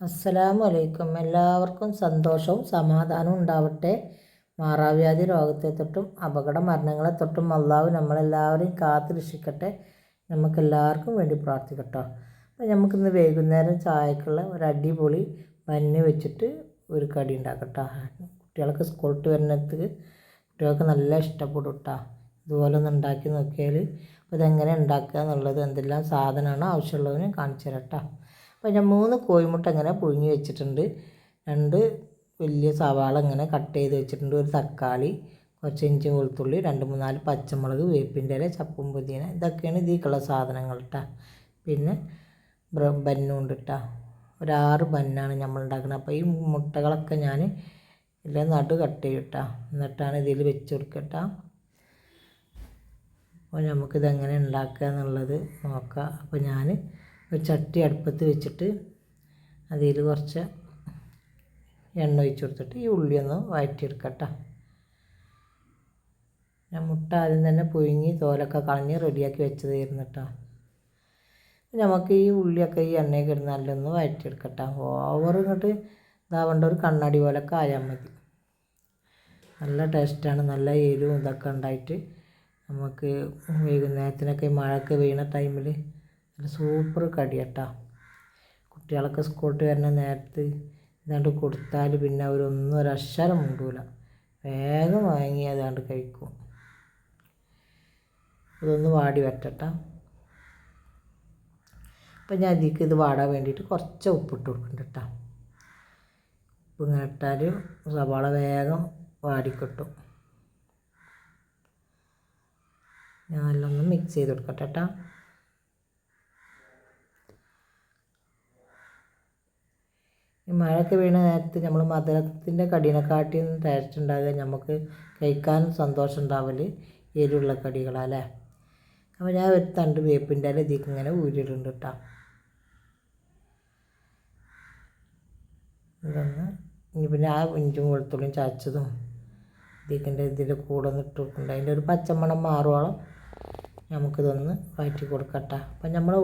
അസ്സലാമു അലൈക്കും എല്ലാവർക്കും സന്തോഷവും സമാധാനവും ഉണ്ടാവട്ടെ. മാറാവ്യാധി രോഗത്തെ തൊട്ടും അപകട മരണങ്ങളെ തൊട്ടും അള്ളാഹു നമ്മളെല്ലാവരെയും കാത്തു രക്ഷിക്കട്ടെ. നമുക്കെല്ലാവർക്കും വേണ്ടി പ്രാർത്ഥിക്കട്ടോ. അപ്പോൾ നമുക്കിന്ന് വൈകുന്നേരം ചായക്കുള്ള ഒരു അടിപൊളി പന്ന് വെച്ചിട്ട് ഒരു കടി ഉണ്ടാക്കട്ടോ. കുട്ടികൾക്ക് സ്കൂളിട്ട് വരുന്നത് കുട്ടികൾക്ക് നല്ല ഇഷ്ടപ്പെടും കേട്ടോ ഇതുപോലെ ഒന്ന് ഉണ്ടാക്കി നോക്കിയാൽ അപ്പോൾ ഇതെങ്ങനെ ഉണ്ടാക്കുക എന്നുള്ളത് എന്തെല്ലാം സാധനമാണോ ആവശ്യമുള്ളതിന് കാണിച്ചു തരാം കേട്ടോ അപ്പോൾ ഞാൻ മൂന്ന് കോഴിമുട്ട ഇങ്ങനെ പുഴുങ്ങി വെച്ചിട്ടുണ്ട്. രണ്ട് വലിയ സവാള ഇങ്ങനെ കട്ട് ചെയ്ത് വെച്ചിട്ടുണ്ട്. ഒരു തക്കാളി കുറച്ച് ഇഞ്ചി വെളുത്തുള്ളി രണ്ട് മൂന്നാൽ പച്ചമുളക് വേപ്പിന്റെ ഇല ചപ്പും പുതിന. ഇതൊക്കെയാണ് ഇതിലേക്കുള്ള സാധനങ്ങൾ കേട്ടോ പിന്നെ ബന്നും ഉണ്ട് കേട്ടോ ഒരാറ് ബന്നാണ് നമ്മൾ ഉണ്ടാക്കുന്നത് അപ്പോൾ ഈ മുട്ടകളൊക്കെ ഞാൻ ഇതിൽ നടു കട്ട് ചെയ്യും കേട്ടോ എന്നിട്ടാണ് ഇതിൽ വെച്ച് കൊടുക്കട്ടോ അപ്പോൾ നമുക്കിതെങ്ങനെ ഉണ്ടാക്കുക എന്നുള്ളത് നോക്കാം. അപ്പോൾ ഞാൻ ഒരു ചട്ടി അടുപ്പത്ത് വെച്ചിട്ട് അതിൽ കുറച്ച് എണ്ണ ഒഴിച്ച് കൊടുത്തിട്ട് ഈ ഉള്ളി ഒന്ന് വഴറ്റിയെടുക്കട്ടോ ഞാൻ മുട്ട ആദ്യം തന്നെ പുഴുങ്ങി തോലൊക്കെ കളഞ്ഞ് റെഡിയാക്കി വെച്ചതായിരുന്നു കേട്ടോ. നമുക്ക് ഈ ഉള്ളിയൊക്കെ ഈ എണ്ണയൊക്കെ ഇടുന്ന നല്ലൊന്ന് വഴറ്റിയെടുക്കട്ടോ ഓവർ ഇങ്ങോട്ട് ഇതാവേണ്ട ഒരു കണ്ണാടി പോലൊക്കെ ആയാൽ മതി. നല്ല ടേസ്റ്റാണ് നല്ല എരിവും ഇതൊക്കെ ഉണ്ടായിട്ട് നമുക്ക് വൈകുന്നേരത്തിനൊക്കെ മഴയൊക്കെ വീണ ടൈമിൽ നല്ല സൂപ്പർ കടി കേട്ടോ കുട്ടികളൊക്കെ സ്കൂളിട്ട് വരുന്ന നേരത്ത് ഇതാണ്ട് കൊടുത്താൽ പിന്നെ അവരൊന്നും ഒരക്ഷരം മുണ്ടൂല. വേഗം വാങ്ങി അതാണ്ട് കഴിക്കും. ഇതൊന്ന് വാടി വറ്റട്ട അപ്പം ഞാൻ അതിലേക്ക് ഇത് വാടാൻ വേണ്ടിയിട്ട് കുറച്ച് ഉപ്പിട്ട് കൊടുക്കുന്നുണ്ട് ഉപ്പ് ഇങ്ങനെ ഇട്ടാൽ സവാള വേഗം വാടിക്കിട്ടും. ഞാൻ നല്ലൊന്ന് മിക്സ് ചെയ്ത് കൊടുക്കട്ടെ കേട്ടോ ഈ മഴയൊക്കെ വീണ നേരത്ത് നമ്മൾ മധുരത്തിന്റെ നിന്ന് ടേസ്റ്റ് നമുക്ക് കഴിക്കാനും സന്തോഷം ഉണ്ടാവൽ എരിവുള്ള കടികളല്ലേ അപ്പോൾ ഞാൻ ഒരു തണ്ട് വേപ്പിന്റെ ഇല ഇതിലേക്ക് ഇങ്ങനെ ഊരിയിടുന്നുണ്ട് കേട്ടോ. ഇതൊന്ന് ഇനി പിന്നെ ആ ഇഞ്ചും വെളുത്തുള്ളിയും ചാച്ചതും ഇതിന്റെ ഇതിന്റെ കൂടെ ഒന്ന് ഇട്ട് അതിന്റെ ഒരു പച്ചമണം മാറുവോളം നമുക്കിതൊന്ന് വഴറ്റി കൊടുക്കട്ടെ അപ്പം നമ്മൾ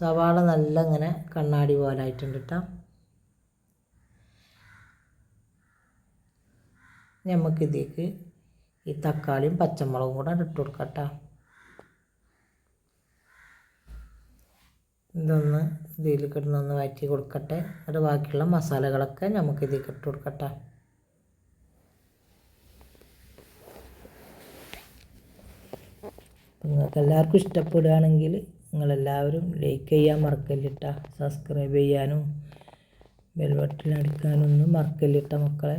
സവാള നല്ല ഇങ്ങനെ കണ്ണാടി പോലെ ആയിട്ടുണ്ട് കേട്ടോ. നമുക്കിതേക്ക് ഈ തക്കാളിയും പച്ചമുളകും കൂടെ ഇട്ട് കൊടുക്കാം കേട്ടോ ഇതൊന്ന് ഇതിൽ കിടന്നൊന്ന് വഴറ്റി കൊടുക്കട്ടെ. അത് ബാക്കിയുള്ള മസാലകളൊക്കെ നമുക്ക് ഇതിലേക്ക് ഇട്ട് കൊടുക്കട്ടെ. നിങ്ങൾക്ക് എല്ലാവർക്കും ഇഷ്ടപ്പെടുകയാണെങ്കിൽ നിങ്ങളെല്ലാവരും ലൈക്ക് ചെയ്യാൻ മറക്കല്ലിട്ട. സബ്സ്ക്രൈബ് ചെയ്യാനും ബെൽബട്ടൺ അടിക്കാനൊന്നും മറക്കല്ലിട്ട മക്കളെ.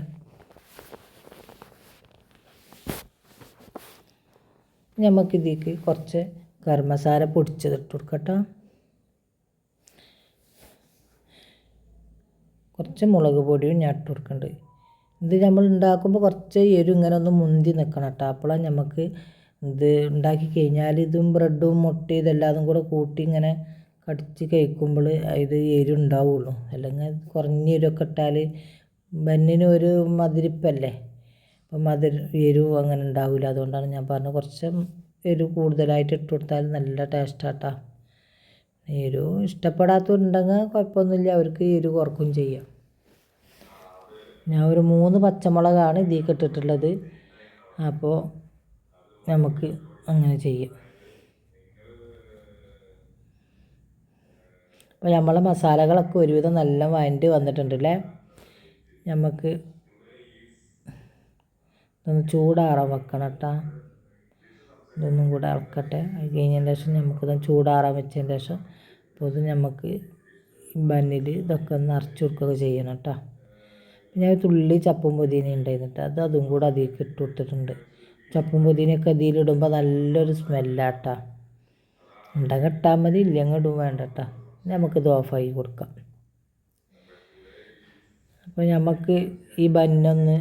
നമുക്കിതിലേക്ക് കുറച്ച് ഗരം മസാല പൊടിച്ചത് കൊടുക്കട്ടോ കുറച്ച് മുളക് പൊടിയും ഞാൻ ഇട്ട് കൊടുക്കുന്നുണ്ട് ഇത് നമ്മൾ ഉണ്ടാക്കുമ്പോൾ കുറച്ച് എരു ഇങ്ങനെ ഒന്ന് മുന്തി നിൽക്കണം കേട്ടോ അപ്പോഴാണ് നമുക്ക് ഇത് ഉണ്ടാക്കി കഴിഞ്ഞാൽ ഇതും ബ്രെഡും മുട്ടയും ഇതെല്ലാതും കൂടെ കൂട്ടി ഇങ്ങനെ കടിച്ച് കഴിക്കുമ്പോൾ ഇത് എരു ഉണ്ടാവുള്ളൂ. അല്ലെങ്കിൽ കുറഞ്ഞ എരിവൊക്കെ ഇട്ടാൽ ബന്നിന് ഒരു മധുരിപ്പല്ലേ അപ്പം മധുര എരിവ് അങ്ങനെ ഉണ്ടാവില്ല അതുകൊണ്ടാണ് ഞാൻ പറഞ്ഞത് കുറച്ച് എരിവ് കൂടുതലായിട്ട് ഇട്ട് കൊടുത്താൽ നല്ല ടേസ്റ്റാട്ടാ എരിവ് ഇഷ്ടപ്പെടാത്തവരുണ്ടെങ്കിൽ കുഴപ്പമൊന്നുമില്ല അവർക്ക് എരിവ് കുറക്കും ചെയ്യാം. ഞാൻ ഒരു മൂന്ന് പച്ചമുളകാണ് ഇതിൽ ഇട്ടിട്ടുള്ളത്. അപ്പോൾ നമുക്ക് അങ്ങനെ ചെയ്യാം. അപ്പോൾ നമ്മളെ മസാലകളൊക്കെ ഒരുവിധം നല്ല വഴണ്ടി വന്നിട്ടുണ്ടല്ലേ നമുക്ക് ഇതൊന്ന് ചൂടാറാൻ വെക്കണം കേട്ടോ. ഇതൊന്നും കൂടെ ഇളക്കട്ടെ അത് കഴിഞ്ഞതിന് ശേഷം നമുക്കിത് ചൂടാറാൻ വെച്ചതിന് ശേഷം അപ്പോൾ ഇത് നമുക്ക് ബന്നിൽ ഇതൊക്കെ ഒന്ന് അരച്ചു കൊടുക്കുകയൊക്കെ ചെയ്യണം കേട്ടോ. പിന്നെ തുള്ളി ചപ്പും പുതിന ഉണ്ടായിരുന്നിട്ട് അത് അതും കൂടെ അതിലേക്ക് ഇട്ട് കൊടുത്തിട്ടുണ്ട്. ചപ്പും പുതിനയൊക്കെ അതിലിടുമ്പോൾ നല്ലൊരു സ്മെല്ലാട്ടാ ഉണ്ടെങ്കിൽ ഇട്ടാൽ മതി ഇല്ലെങ്കിൽ ഇടും വേണ്ട കേട്ടോ. നമുക്കിത് ഓഫാക്കി കൊടുക്കാം. അപ്പോൾ നമുക്ക് ഈ ബന്നൊന്ന്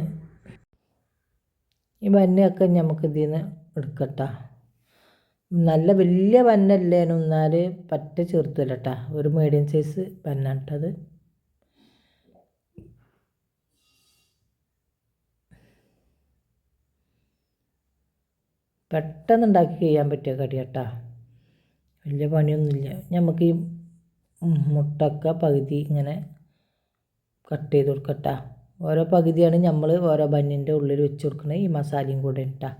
ഈ വന്നയൊക്കെ നമുക്ക് ഇതിൽ നിന്ന് എടുക്കട്ടോ. നല്ല വലിയ ബന്നല്ലേനും എന്നാൽ പറ്റ ചെറുതല്ല കേട്ടോ ഒരു മീഡിയം സൈസ് ബന്നാട്ടത് പെട്ടെന്ന് ഉണ്ടാക്കി ചെയ്യാൻ പറ്റിയ കടി വലിയ പണിയൊന്നുമില്ല നമുക്ക് ഈ മുട്ടക്ക പകുതി ഇങ്ങനെ കട്ട് ചെയ്ത് കൊടുക്കട്ടാ. ഓരോ പകുതിയാണ് നമ്മൾ ഓരോ ബന്നിന്റെ ഉള്ളിൽ വെച്ച് കൊടുക്കുന്നത് ഈ മസാലയും കൂടെ ഇട്ടാ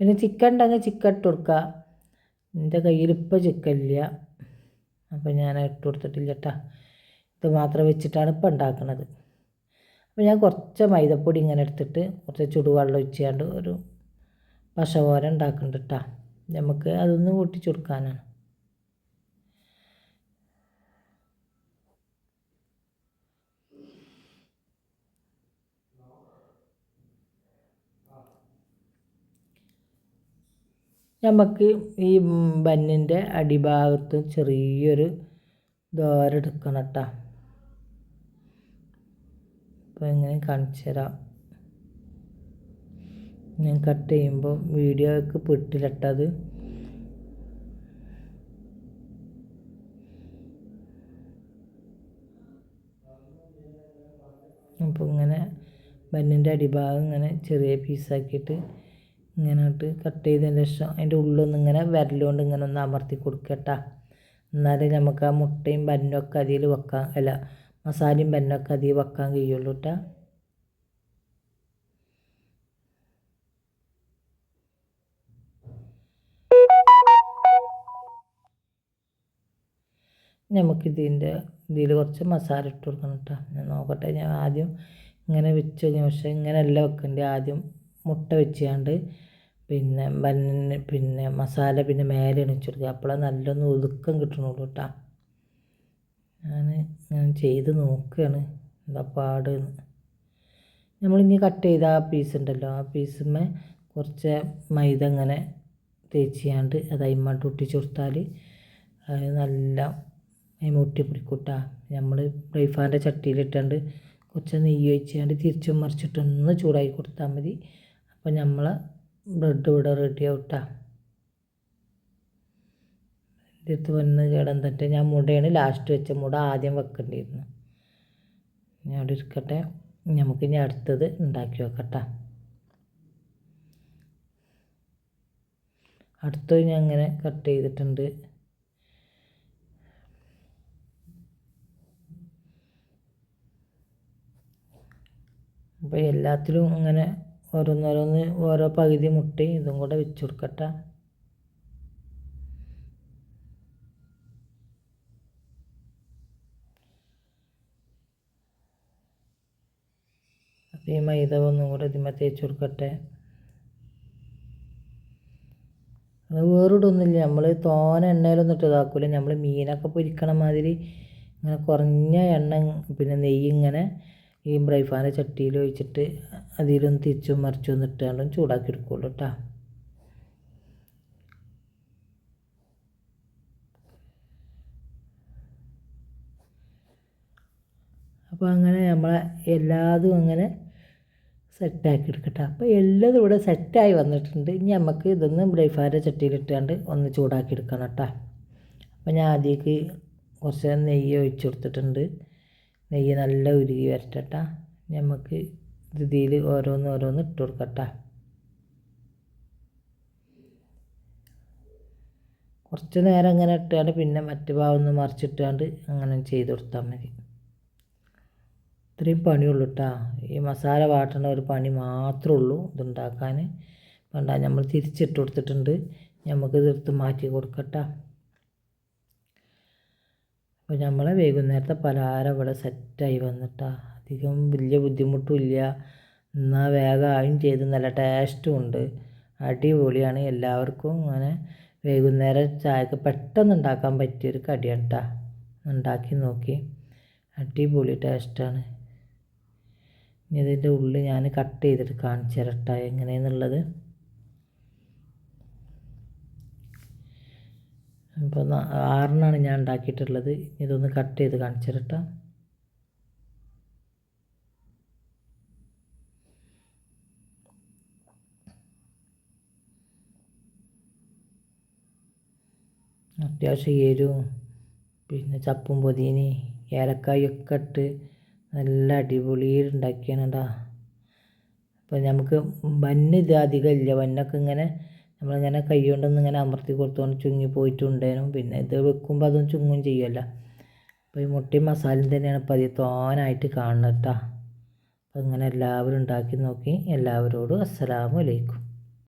പിന്നെ ചിക്കൻ ഉണ്ടെങ്കിൽ ചിക്കൻ ഇട്ട് കൊടുക്കുക എന്റെ കയ്യിൽ ഇപ്പോൾ ചിക്കൻ ഇല്ല. അപ്പോൾ ഞാൻ ഇട്ട് കൊടുത്തിട്ടില്ല കേട്ടോ ഇത് മാത്രം വെച്ചിട്ടാണ് ഇപ്പം ഉണ്ടാക്കുന്നത് അപ്പോൾ ഞാൻ കുറച്ച് മൈദപ്പൊടി ഇങ്ങനെ എടുത്തിട്ട് കുറച്ച് ചുടുവെള്ളം ഒഴിച്ചാണ്ട് ഒരു പശ പോലെ ഉണ്ടാക്കുന്നുണ്ട് കേട്ടോ നമുക്ക് അതൊന്ന് കൂട്ടിച്ചു നമുക്ക് ഈ ബന്നിന്റെ അടിഭാഗത്ത് ചെറിയൊരു ദ്വാരെടുക്കണം കേട്ടോ അപ്പോൾ എങ്ങനെ കാണിച്ചു തരാം. ഞാൻ കട്ട് ചെയ്യുമ്പോൾ വീഡിയോയ്ക്ക് പെട്ടിലിട്ടത് അപ്പോൾ ഇങ്ങനെ ബന്നിന്റെ അടിഭാഗം ഇങ്ങനെ ചെറിയ പീസാക്കിയിട്ട് ഇങ്ങനെ ഇട്ട് കട്ട് ചെയ്തതിന് ശേഷം അതിന്റെ ഉള്ളൊന്ന് ഇങ്ങനെ വിരലുകൊണ്ട് ഇങ്ങനെ ഒന്ന് അമർത്തി കൊടുക്കട്ട എന്നാലേ നമുക്ക് ആ മുട്ടയും ബന്നൊക്കെ അതിൽ വെക്കാം അല്ല മസാലയും ബന്നൊക്കെ അതിൽ വെക്കാൻ കഴിയുള്ളൂ കേട്ടോ. നമുക്കിതിന്റെ ഇതിൽ കുറച്ച് മസാല ഇട്ട് കൊടുക്കണം കേട്ടോ. ഞാൻ നോക്കട്ടെ ഞാൻ ആദ്യം ഇങ്ങനെ വെച്ച് പക്ഷേ ഇങ്ങനെയല്ല വെക്കേണ്ടത് ആദ്യം മുട്ട വെച്ചാണ്ട് പിന്നെ ബന്നിന് പിന്നെ മസാല പിന്നെ മേലെ എണിച്ചു കൊടുക്കുക അപ്പോഴാണ് നല്ലൊന്ന് ഒതുക്കം കിട്ടണുള്ളൂ കേട്ടോ ഞാൻ ഞാൻ ചെയ്ത് നോക്കുകയാണ് എന്താ പാട് നമ്മളിനി കട്ട് ചെയ്ത ആ പീസ് ഉണ്ടല്ലോ. ആ പീസുമ്മേ കുറച്ച് മൈദ ഇങ്ങനെ തേച്ച് ചെയ്യാണ്ട് അത് അയിമാട്ട് ഒട്ടിച്ച് കൊടുത്താൽ അത് നല്ല അതിമ ഒട്ടി പിടിക്കൂട്ടാ നമ്മൾ ബ്രൈഫാന്റെ ചട്ടിയിലിട്ടാണ്ട് കുറച്ച് നെയ്യ് ഒഴിച്ചാണ്ട് തിരിച്ചും മറിച്ചിട്ടൊന്ന് ചൂടാക്കി കൊടുത്താൽ മതി. അപ്പോൾ നമ്മൾ ബ്രെഡ് ഇവിടെ റെഡി ആവട്ടാ. ഇതിട്ട് വന്ന് കിടന്നിട്ട് ഞാൻ മുടയാണ് ലാസ്റ്റ് വെച്ച മുട ആദ്യം വെക്കേണ്ടിയിരുന്നു. ഞാൻ അവിടെ ഇരിക്കട്ടെ. നമുക്ക് ഇനി അടുത്തത് ഉണ്ടാക്കി വെക്കട്ടെ. അടുത്ത ഞാൻ അങ്ങനെ കട്ട് ചെയ്തിട്ടുണ്ട്. അപ്പോൾ എല്ലാത്തിലും ഇങ്ങനെ ഓരോന്നോരോന്ന് ഓരോ പകുതി മുട്ടി ഇതും കൂടെ വെച്ച് കൊടുക്കട്ടെ അപ്പോൾ ഈ മൈദ ഒന്നും കൂടെ ഇതിമ തേച്ച് കൊടുക്കട്ടെ അത് വേറിടൊന്നുമില്ല നമ്മൾ തോന എണ്ണയിലൊന്നും ഇട്ട് ഇതാക്കില്ല നമ്മൾ മീനൊക്കെ പൊരിക്കണ മാതിരി ഇങ്ങനെ കുറഞ്ഞ എണ്ണ പിന്നെ നെയ്യ് ഇങ്ങനെ ഈ ബ്രൈഫാന്റെ ചട്ടിയിൽ ഒഴിച്ചിട്ട് അതിലൊന്ന് തിരിച്ചും മറിച്ചും ഇട്ടാണ്ടും ചൂടാക്കി എടുക്കുള്ളൂ കേട്ടോ അപ്പോൾ അങ്ങനെ നമ്മളെ എല്ലാതും അങ്ങനെ സെറ്റാക്കി എടുക്കട്ടെ. അപ്പോൾ എല്ലാം ഇവിടെ സെറ്റായി വന്നിട്ടുണ്ട്. ഇനി നമുക്ക് ഇതൊന്ന് ബ്രൈഫാന്റെ ചട്ടിയിലിട്ടാണ്ട് ഒന്ന് ചൂടാക്കി എടുക്കണം കേട്ടോ അപ്പോൾ ഞാൻ ആദ്യമേക്ക് കുറച്ച് നെയ്യ് ഒഴിച്ചു കൊടുത്തിട്ടുണ്ട്. നെയ്യ് നല്ല ഉരുകി വരട്ടെ നമുക്ക് ഇതിൽ ഓരോന്ന് ഓരോന്ന് ഇട്ട് കൊടുക്കട്ടെ. കുറച്ച് നേരം അങ്ങനെ ഇട്ടാണ്ട് പിന്നെ മറ്റു ഭാഗം ഒന്ന് മറിച്ചിട്ടാണ്ട് അങ്ങനെ ചെയ്ത് കൊടുത്താൽ മതി. ഇത്രയും പണിയുള്ളൂ കേട്ടോ ഈ മസാല വാട്ടണ ഒരു പണി മാത്രമേ ഉള്ളൂ ഇതുണ്ടാക്കാൻ വേണ്ട നമ്മൾ തിരിച്ചിട്ട് കൊടുത്തിട്ടുണ്ട്. നമുക്ക് തീർത്ത് മാറ്റി കൊടുക്കട്ടെ. അപ്പോൾ നമ്മളെ വൈകുന്നേരത്തെ പലഹാരം ഇവിടെ സെറ്റായി വന്നിട്ടാ. അധികം വലിയ ബുദ്ധിമുട്ടുമില്ല. എന്നാൽ വേഗം ചെയ്ത്. നല്ല ടേസ്റ്റും ഉണ്ട്. അടിപൊളിയാണ്. എല്ലാവർക്കും അങ്ങനെ വൈകുന്നേരം ചായക്ക് പെട്ടെന്ന് ഉണ്ടാക്കാൻ പറ്റിയൊരു കടിയാണ് കേട്ടോ ഉണ്ടാക്കി നോക്കി. അടിപൊളി ടേസ്റ്റാണ് ഇനി ഇതിന്റെ ഉള്ളിൽ ഞാൻ കട്ട് ചെയ്തിട്ട് കാണിച്ചു തരട്ടെ എങ്ങനെയെന്നുള്ളത്. ഇപ്പോൾ ആറിനാണ് ഞാൻ ഉണ്ടാക്കിയിട്ടുള്ളത്. ഇതൊന്ന് കട്ട് ചെയ്ത് കാണിച്ചു അത്യാവശ്യം എരിവും പിന്നെ ചപ്പും പൊതിനി ഏലക്കായൊക്കെ ഇട്ട് നല്ല അടിപൊളിയിൽ ഉണ്ടാക്കിയാണ് കേട്ടോ അപ്പോൾ നമുക്ക് ഇത് അധികം ഇല്ല. ബന്നൊക്കെ ഇങ്ങനെ നമ്മളിങ്ങനെ കൈ കൊണ്ടൊന്ന് ഇങ്ങനെ അമർത്തി കൊടുത്തുകൊണ്ട് ചുങ്ങി പോയിട്ടുണ്ടേനും. പിന്നെ ഇത് വെക്കുമ്പോൾ അതൊന്നും ചുങ്ങും ചെയ്യുമല്ല അപ്പോൾ ഈ മുട്ടയും മസാലയും തന്നെയാണ് ഇപ്പോൾ അതിൽ തോനായിട്ട് കാണുന്നത് കേട്ടോ അപ്പോൾ ഇങ്ങനെ എല്ലാവരും ഉണ്ടാക്കി നോക്കി. എല്ലാവരോടും അസ്സലാമു അലൈക്കും.